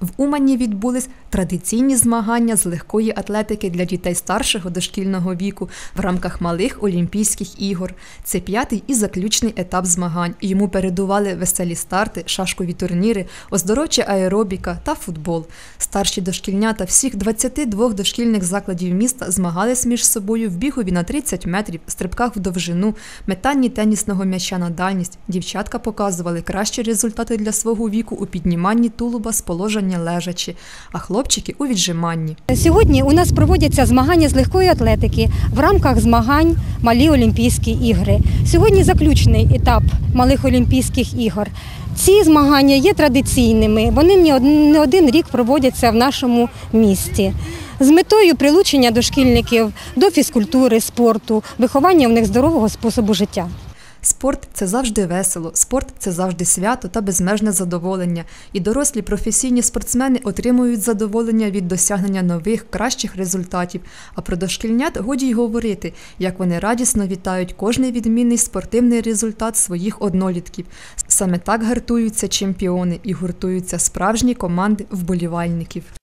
В Умані відбулись традиційні змагання з легкої атлетики для дітей старшого дошкільного віку в рамках малих Олімпійських ігор. Це п'ятий і заключний етап змагань. Йому передували веселі старти, шашкові турніри, оздоровча аеробіка та футбол. Старші дошкільнята всіх 22 дошкільних закладів міста змагались між собою в бігові на 30 метрів, стрибках в довжину, метанні тенісного м'яча на дальність. Дівчатка показували кращі результати для свого віку у підніманні тулуба з положення лежачі, а хлопчики у віджиманні. Сьогодні у нас проводяться змагання з легкої атлетики в рамках змагань Малі Олімпійські ігри. Сьогодні заключний етап малих Олімпійських ігор. Ці змагання є традиційними. Вони не один рік проводяться в нашому місті. З метою прилучення дошкільників до фізкультури, спорту, виховання в них здорового способу життя. Спорт це завжди весело, спорт це завжди свято та безмежне задоволення. І дорослі професійні спортсмени отримують задоволення від досягнення нових, кращих результатів. А про дошкільнят годі й говорити, як вони радісно вітають кожний відмінний спортивний результат своїх однолітків. Саме так гартуються чемпіони і гуртуються справжні команди вболівальників.